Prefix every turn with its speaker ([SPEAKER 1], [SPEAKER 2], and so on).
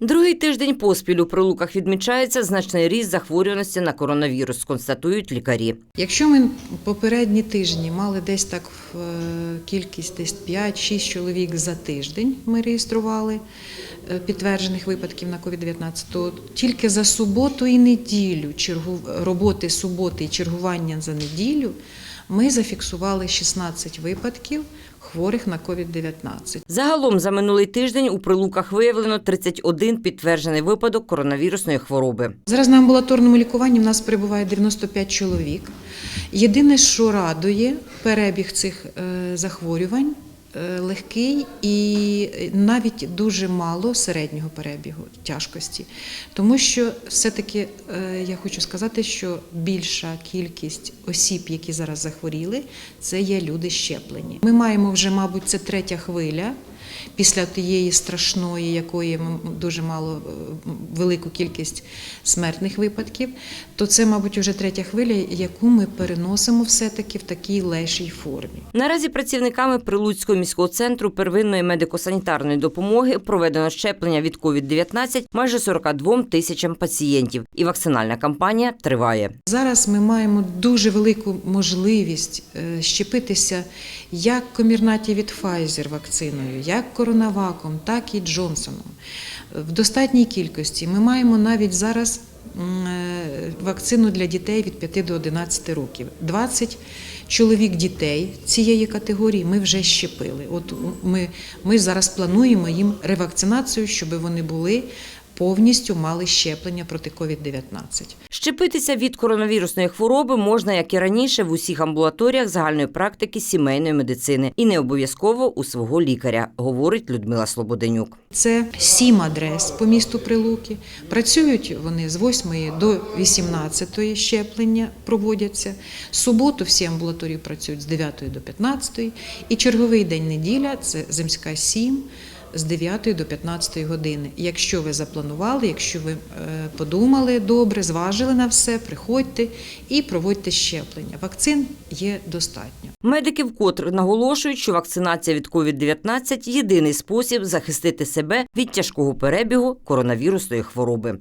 [SPEAKER 1] Другий тиждень поспіль у прилуках відмічається значний ріст захворюваності на коронавірус, констатують лікарі.
[SPEAKER 2] Якщо ми попередні тижні мали десь так е, кількість десь 5-6 чоловік за тиждень, ми реєстрували е, підтверджених випадків на COVID-19, то тільки за суботу і неділю роботи суботи і чергування за неділю ми зафіксували 16 випадків хворих на COVID-19.
[SPEAKER 1] Загалом за минулий тиждень у прилуках виявлено 31 підтверджений випадок коронавірусної хвороби.
[SPEAKER 2] Зараз на амбулаторному лікуванні в нас перебуває 95 чоловік. Єдине, що радує перебіг цих е, захворювань легкий і навіть дуже мало середнього перебігу тяжкості. Тому що все-таки е, я хочу сказати, що більша кількість осіб, які зараз захворіли, це є люди щеплені. Ми маємо вже, мабуть, це третя хвиля. Після тієї страшної, якої ми дуже мало е, велику кількість смертних випадків, то це, мабуть, вже третя хвиля, яку ми переносимо все-таки в такій легшій формі.
[SPEAKER 1] Наразі працівниками Прилуцького міського центру первинної медико-санітарної допомоги проведено щеплення від COVID-19 майже 42 тисячам пацієнтів, і вакцинальна кампанія триває.
[SPEAKER 2] Зараз ми маємо дуже велику можливість е, щепитися як комірнаті від Pfizer вакциною, як коронаваком, так і Джонсоном. В достатній кількості ми маємо навіть зараз е, вакцину для дітей від 5 до 11 років. 20 чоловік дітей цієї категорії ми вже щепили. От ми, ми зараз плануємо їм ревакцинацію, щоб вони були повністю мали щеплення проти COVID-19.
[SPEAKER 1] Щепитися від коронавірусної хвороби можна, як і раніше, в усіх амбулаторіях загальної практики сімейної медицини і не обов'язково у свого лікаря, говорить Людмила Слободенюк.
[SPEAKER 2] Це сім адрес по місту Прилуки. Працюють вони з 8 до 18 щеплення проводяться. Суботу всі амбулаторії працюють з 9 до 15. І черговий день неділя це Земська 7 з 9 до 15 години. Якщо ви запланували, якщо ви е, подумали добре, зважили на все, приходьте і проводьте щеплення. Вакцин є достатньо.
[SPEAKER 1] Медики вкотре наголошують, що вакцинація від COVID-19 – єдиний спосіб захистити себе від тяжкого перебігу коронавірусної хвороби.